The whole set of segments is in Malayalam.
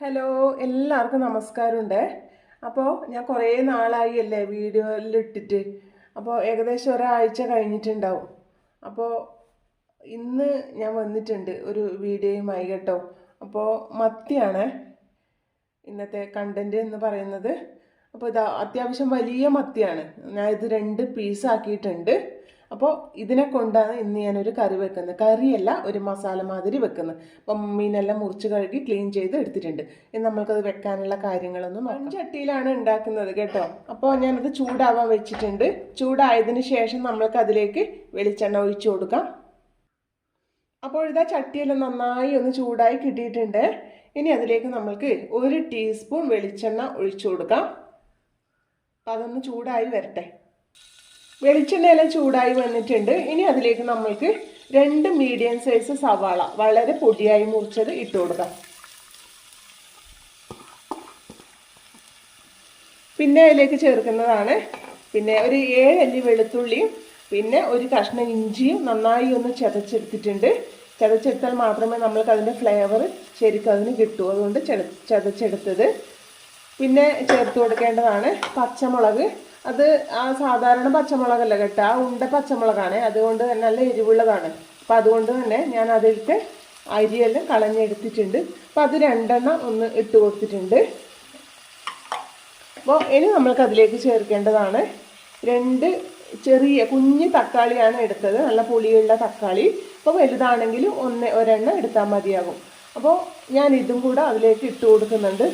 ഹലോ എല്ലാവർക്കും നമസ്കാരമുണ്ട്. അപ്പോൾ ഞാൻ കുറേ നാളായി അല്ലേ വീഡിയോയിൽ ഇട്ടിട്ട് അപ്പോൾ ഏകദേശം ഒരാഴ്ച കഴിഞ്ഞിട്ടുണ്ടാവും. അപ്പോൾ ഇന്ന് ഞാൻ വന്നിട്ടുണ്ട് ഒരു വീഡിയോയുമായി കേട്ടോ. അപ്പോൾ മത്തിയാണ് ഇന്നത്തെ കണ്ടന്റ് എന്ന് പറയുന്നത്. അപ്പോൾ ഇത് അത്യാവശ്യം വലിയ മത്തിയാണ്. ഞാൻ ഇത് രണ്ട് പീസ് ആക്കിയിട്ടുണ്ട്. അപ്പോൾ ഇതിനെ കൊണ്ടാണ് ഇന്ന് ഞാനൊരു കറി വെക്കുന്നത്. കറിയല്ല ഒരു മസാല മാതിരി വെക്കുന്നത്. അപ്പം മീനെല്ലാം മുറിച്ച് കഴുകി ക്ലീൻ ചെയ്ത് എടുത്തിട്ടുണ്ട്. ഇനി നമ്മൾക്കത് വെക്കാനുള്ള കാര്യങ്ങളൊന്നും മൺചട്ടിയിലാണ് ചട്ടിയിലാണ് ഉണ്ടാക്കുന്നത് കേട്ടോ. അപ്പോൾ ഞാനത് ചൂടാവാൻ വെച്ചിട്ടുണ്ട്. ചൂടായതിന് ശേഷം നമ്മൾക്ക് അതിലേക്ക് വെളിച്ചെണ്ണ ഒഴിച്ചു കൊടുക്കാം. അപ്പോൾ ഇതാ ചട്ടിയെല്ലാം നന്നായി ഒന്ന് ചൂടായി കിട്ടിയിട്ടുണ്ട്. ഇനി അതിലേക്ക് നമ്മൾക്ക് ഒരു ടീസ്പൂൺ വെളിച്ചെണ്ണ ഒഴിച്ചു കൊടുക്കാം. അപ്പം അതൊന്ന് ചൂടായി വരട്ടെ. വെളിച്ചെണ്ണയെല്ലാം ചൂടായി വന്നിട്ടുണ്ട്. ഇനി അതിലേക്ക് നമ്മൾക്ക് രണ്ട് മീഡിയം സൈസ് സവാള വളരെ പൊടിയായി മുറിച്ചത് ഇട്ട് കൊടുക്കാം. പിന്നെ അതിലേക്ക് ചേർക്കുന്നതാണ് പിന്നെ ഒരു ഏഴല്ലി വെളുത്തുള്ളിയും പിന്നെ ഒരു കഷ്ണം ഇഞ്ചിയും നന്നായി ഒന്ന് ചതച്ചെടുത്തിട്ടുണ്ട്. ചതച്ചെടുത്താൽ മാത്രമേ നമ്മൾക്ക് അതിന്റെ ഫ്ലേവർ ശരിക്കും അതിന് കിട്ടൂ. അതുകൊണ്ട് ചെത ചതച്ചെടുത്തത്. പിന്നെ ചേർത്ത് കൊടുക്കേണ്ടതാണ് പച്ചമുളക്. അത് ആ സാധാരണ പച്ചമുളകല്ല കേട്ടോ? ആ ഉണ്ട പച്ചമുളകാണ്. അതുകൊണ്ട് തന്നെ നല്ല എരിവുള്ളതാണ്. അപ്പം അതുകൊണ്ട് തന്നെ ഞാൻ അതിലത്തെ അരിയെല്ലാം കളഞ്ഞെടുത്തിട്ടുണ്ട്. അപ്പം അത് രണ്ടെണ്ണം ഒന്ന് ഇട്ട് കൊടുത്തിട്ടുണ്ട്. അപ്പോൾ ഇനി നമ്മൾക്ക് അതിലേക്ക് ചേർക്കേണ്ടതാണ് രണ്ട് ചെറിയ കുഞ്ഞ് തക്കാളിയാണ് എടുത്തത്. നല്ല പുളിയുള്ള തക്കാളി. അപ്പോൾ വലുതാണെങ്കിലും ഒന്ന് ഒരെണ്ണം എടുത്താൽ മതിയാകും. അപ്പോൾ ഞാൻ ഇതും കൂടെ അതിലേക്ക് ഇട്ട് കൊടുക്കുന്നുണ്ട്.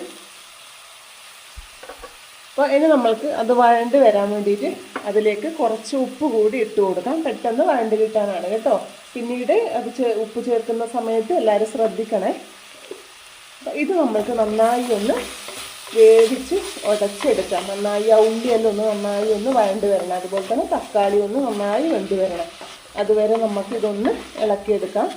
അപ്പോൾ ഇനി നമ്മൾക്ക് അത് വഴണ്ട് വരാൻ വേണ്ടിയിട്ട് അതിലേക്ക് കുറച്ച് ഉപ്പ് കൂടി ഇട്ട് കൊടുക്കാം. പെട്ടെന്ന് വഴണ്ട് കിട്ടാനാണ് കേട്ടോ. പിന്നീട് അത് ഉപ്പ് ചേർക്കുന്ന സമയത്ത് എല്ലാവരും ശ്രദ്ധിക്കണേ. ഇത് നമ്മൾക്ക് നന്നായി ഒന്ന് വേവിച്ച് ഉടച്ചെടുക്കാം നന്നായി ആ ഉള്ളിയെല്ലാം ഒന്ന് നന്നായി ഒന്ന് വഴണ്ട് വരണം. അതുപോലെ തന്നെ തക്കാളി ഒന്ന് നന്നായി വെന്ത് വരണം. അതുവരെ നമുക്ക് ഇതൊന്ന് ഇളക്കിയെടുക്കാം.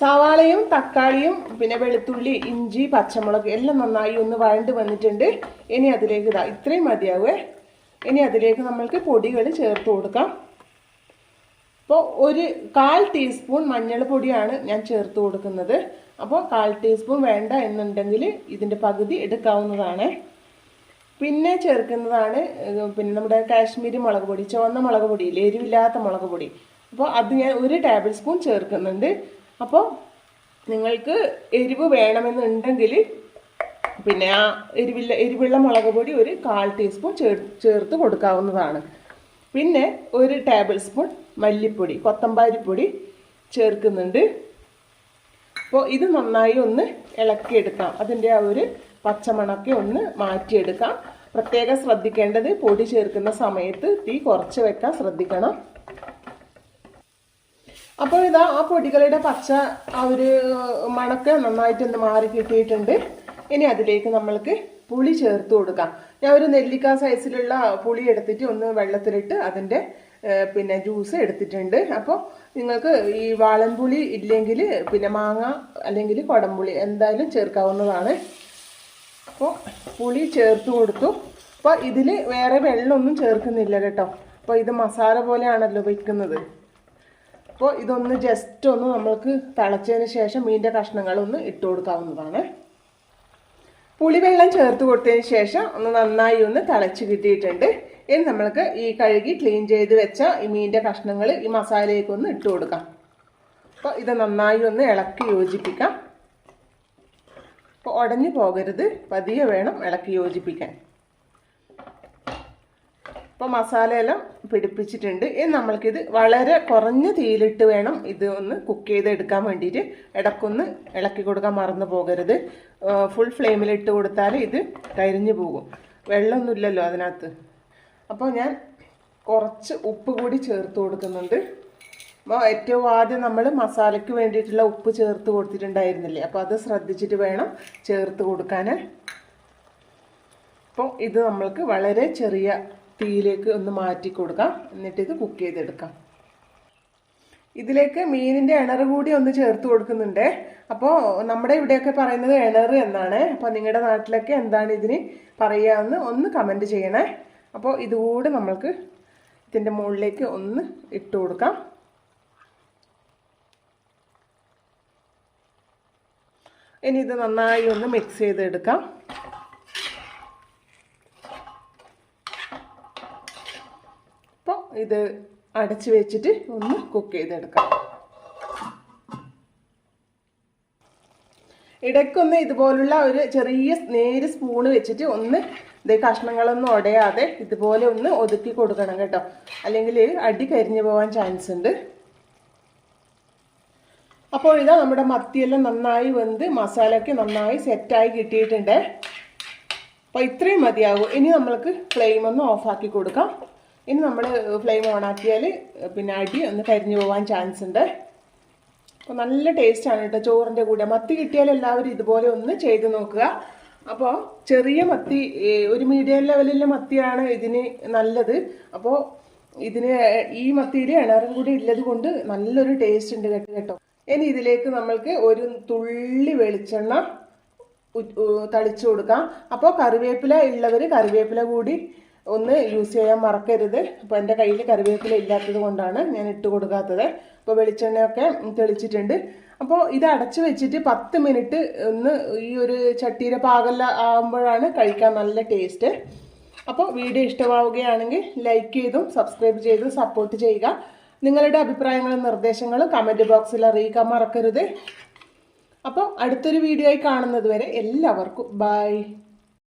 സവാളയും തക്കാളിയും പിന്നെ വെളുത്തുള്ളി ഇഞ്ചി പച്ചമുളക് എല്ലാം നന്നായി ഒന്ന് വഴണ്ട് വന്നിട്ടുണ്ട്. ഇനി അതിലേക്ക് ഇതാ ഇത്രയും മതിയാവേ. ഇനി അതിലേക്ക് നമ്മൾക്ക് പൊടികൾ ചേർത്ത് കൊടുക്കാം. അപ്പോൾ ഒരു കാൽ ടീസ്പൂൺ മഞ്ഞൾ പൊടിയാണ് ഞാൻ ചേർത്ത് കൊടുക്കുന്നത്. അപ്പോൾ കാൽ ടീസ്പൂൺ വേണ്ട എന്നുണ്ടെങ്കിൽ ഇതിന്റെ പകുതി എടുക്കാവുന്നതാണ്. പിന്നെ ചേർക്കുന്നതാണ് പിന്നെ നമ്മുടെ കാശ്മീരി മുളക് പൊടി ചുവന്ന മുളക് പൊടി എരിവില്ലാത്ത മുളക് പൊടി. അപ്പോൾ അത് ഞാൻ ഒരു ടേബിൾ സ്പൂൺ ചേർക്കുന്നുണ്ട്. അപ്പോൾ നിങ്ങൾക്ക് എരിവ് വേണമെന്നുണ്ടെങ്കിൽ പിന്നെ ആ എരിവില്ല എരിവുള്ള മുളക് പൊടി ഒരു കാൽ ടീസ്പൂൺ ചേർ ചേർത്ത് കൊടുക്കാവുന്നതാണ്. പിന്നെ ഒരു ടേബിൾ സ്പൂൺ മല്ലിപ്പൊടി കൊത്തമ്പാരിപ്പൊടി ചേർക്കുന്നുണ്ട്. അപ്പോൾ ഇത് നന്നായി ഒന്ന് ഇളക്കിയെടുക്കാം. അതിന്റെ ആ ഒരു പച്ചമണക്കെ ഒന്ന് മാറ്റിയെടുക്കാം. പ്രത്യേകം ശ്രദ്ധിക്കേണ്ടത് പൊടി ചേർക്കുന്ന സമയത്ത് തീ കുറച്ച് വെക്കാൻ ശ്രദ്ധിക്കണം. അപ്പോൾ ഇതാ ആ പൊടികളുടെ പച്ച ആ ഒരു മണക്ക് നന്നായിട്ടൊന്ന് മാറി കിട്ടിയിട്ടുണ്ട്. ഇനി അതിലേക്ക് നമ്മൾക്ക് പുളി ചേർത്ത് കൊടുക്കാം. ഞാൻ ഒരു നെല്ലിക്ക സൈസിലുള്ള പുളി എടുത്തിട്ട് ഒന്ന് വെള്ളത്തിലിട്ട് അതിന്റെ പിന്നെ ജ്യൂസ് എടുത്തിട്ടുണ്ട്. അപ്പോൾ നിങ്ങൾക്ക് ഈ വാളൻപുളി ഇല്ലെങ്കിൽ പിന്നെ മാങ്ങ അല്ലെങ്കിൽ കുടംപുളി എന്തായാലും ചേർക്കാവുന്നതാണ്. അപ്പോൾ പുളി ചേർത്ത് കൊടുത്തു. അപ്പോൾ ഇതിൽ വേറെ വെള്ളമൊന്നും ചേർക്കുന്നില്ല കേട്ടോ. അപ്പോൾ ഇത് മസാല പോലെയാണല്ലോ വയ്ക്കുന്നത് അപ്പോൾ ഇതൊന്ന് ജസ്റ്റ് ഒന്ന് നമ്മൾക്ക് തിളച്ചതിന് ശേഷം മീന്റെ കഷ്ണങ്ങളൊന്ന് ഇട്ട് കൊടുക്കാവുന്നതാണ്. പുളിവെള്ളം ചേർത്ത് കൊടുത്തതിന് ശേഷം ഒന്ന് നന്നായി ഒന്ന് തിളച്ച് കിട്ടിയിട്ടുണ്ട്. ഇനി നമ്മൾക്ക് ഈ കഴുകി ക്ലീൻ ചെയ്ത് വെച്ച ഈ മീന്റെ കഷ്ണങ്ങൾ ഈ മസാലയിലേക്ക് ഒന്ന് ഇട്ട് കൊടുക്കാം. അപ്പോൾ ഇത് നന്നായി ഒന്ന് ഇളക്കി യോജിപ്പിക്കാം. അപ്പോൾ ഉടഞ്ഞു പോകരുത് പതിയെ വേണം ഇളക്കി യോജിപ്പിക്കാൻ. അപ്പോൾ മസാലയെല്ലാം പിടിപ്പിച്ചിട്ടുണ്ട്. ഇനി നമ്മൾക്കിത് വളരെ കുറഞ്ഞ തീയിലിട്ട് വേണം ഇത് ഒന്ന് കുക്ക് ചെയ്തെടുക്കാൻ വേണ്ടിയിട്ട്. ഇടക്കൊന്ന് ഇളക്കി കൊടുക്കാൻ മറന്നു പോകരുത്. ഫുൾ ഫ്ലെയിമിലിട്ട് കൊടുത്താൽ ഇത് കരിഞ്ഞു പോകും. വെള്ളമൊന്നുമില്ലല്ലോ അതിനകത്ത്. അപ്പോൾ ഞാൻ കുറച്ച് ഉപ്പ് കൂടി ചേർത്ത് കൊടുക്കുന്നുണ്ട്. അപ്പോൾ ഏറ്റവും ആദ്യം നമ്മൾ മസാലയ്ക്ക് വേണ്ടിയിട്ടുള്ള ഉപ്പ് ചേർത്ത് കൊടുത്തിട്ടുണ്ടായിരുന്നില്ലേ? അപ്പോൾ അത് ശ്രദ്ധിച്ചിട്ട് വേണം ചേർത്ത് കൊടുക്കാൻ അപ്പോൾ ഇത് നമ്മൾക്ക് വളരെ ചെറിയ തീയിലേക്ക് ഒന്ന് മാറ്റി കൊടുക്കാം. എന്നിട്ട് ഇത് കുക്ക് ചെയ്തെടുക്കാം. ഇതിലേക്ക് മീനിന്റെ ഇണർ കൂടി ഒന്ന് ചേർത്ത് കൊടുക്കുന്നുണ്ട്. അപ്പോൾ നമ്മുടെ ഇവിടെയൊക്കെ പറയുന്നത് ഇണർ എന്നാണ്. അപ്പോൾ നിങ്ങളുടെ നാട്ടിലൊക്കെ എന്താണ് ഇതിന് പറയുകയെന്ന് ഒന്ന് കമന്റ് ചെയ്യണേ. അപ്പോൾ ഇതുകൂടെ നമ്മൾക്ക് ഇതിന്റെ മുകളിലേക്ക് ഒന്ന് ഇട്ട് കൊടുക്കാം. ഇനി ഇത് നന്നായി ഒന്ന് മിക്സ് ചെയ്തെടുക്കാം അപ്പോൾ ഇത് അടച്ച് വെച്ചിട്ട് ഒന്ന് കുക്ക് ചെയ്തെടുക്കാം. ഇടയ്ക്കൊന്ന് ഇതുപോലുള്ള ഒരു ചെറിയ നേര് സ്പൂണ് വെച്ചിട്ട് ഒന്ന് ഇത് കഷ്ണങ്ങളൊന്നും ഉടയാതെ ഇതുപോലെ ഒന്ന് ഒതുക്കി കൊടുക്കണം കേട്ടോ. അല്ലെങ്കിൽ അടി കരിഞ്ഞു പോകാൻ ചാൻസ് ഉണ്ട്. അപ്പോൾ ഇതാ നമ്മുടെ മത്തിയെല്ലാം നന്നായി വെന്ത് മസാലയ്ക്ക് നന്നായി സെറ്റായി കിട്ടിയിട്ടുണ്ട്. അപ്പോൾ ഇത്രയും മതിയാകും ഇനി നമ്മൾക്ക് ഫ്ലെയിം ഒന്ന് ഓഫാക്കി കൊടുക്കാം. ഇനി നമ്മൾ ഫ്ലെയിം ഓണാക്കിയാൽ പിന്നെ അടി ഒന്ന് കരിഞ്ഞു പോകാൻ ചാൻസ് ഉണ്ട്. അപ്പോൾ നല്ല ടേസ്റ്റാണ് കേട്ടോ ചോറിന്റെ കൂടെ. മത്തി കിട്ടിയാൽ എല്ലാവരും ഇതുപോലെ ഒന്ന് ചെയ്ത് നോക്കുക. അപ്പോൾ ചെറിയ മത്തി ഒരു മീഡിയം ലെവലിലെ മത്തിയാണ് ഇതിന് നല്ലത്. അപ്പോൾ ഇതിന് ഈ മത്തിയിൽ ഇണറും കൂടി ഉള്ളത് കൊണ്ട് നല്ലൊരു ടേസ്റ്റ് ഉണ്ട് കേട്ടോ കേട്ടോ. ഇനി ഇതിലേക്ക് നമ്മൾക്ക് ഒരു തുള്ളി വെളിച്ചെണ്ണ തളിച്ചു കൊടുക്കാം. അപ്പോൾ കറിവേപ്പില ഉള്ളവർ കറിവേപ്പില കൂടി ഒന്ന് യൂസ് ചെയ്യാൻ മറക്കരുത്. അപ്പോൾ എന്റെ കയ്യിൽ കറിവേപ്പില ഇല്ലാത്തത് കൊണ്ടാണ് ഞാൻ ഇട്ട് കൊടുക്കാത്തത്. അപ്പോൾ വെളിച്ചെണ്ണയൊക്കെ തെളിച്ചിട്ടുണ്ട്. അപ്പോൾ ഇത് അടച്ച് വെച്ചിട്ട് പത്ത് മിനിറ്റ് ഒന്ന് ഈ ഒരു ചട്ടിയുടെ പാകല്ല ആകുമ്പോഴാണ് കഴിക്കാൻ നല്ല ടേസ്റ്റ് അപ്പോൾ വീഡിയോ ഇഷ്ടമാവുകയാണെങ്കിൽ ലൈക്ക് ചെയ്തും സബ്സ്ക്രൈബ് ചെയ്തും സപ്പോർട്ട് ചെയ്യുക. നിങ്ങളുടെ അഭിപ്രായങ്ങളും നിർദ്ദേശങ്ങളും കമന്റ് ബോക്സിൽ അറിയിക്കാൻ മറക്കരുത്. അപ്പോൾ അടുത്തൊരു വീഡിയോ ആയി കാണുന്നത് വരെ എല്ലാവർക്കും ബൈ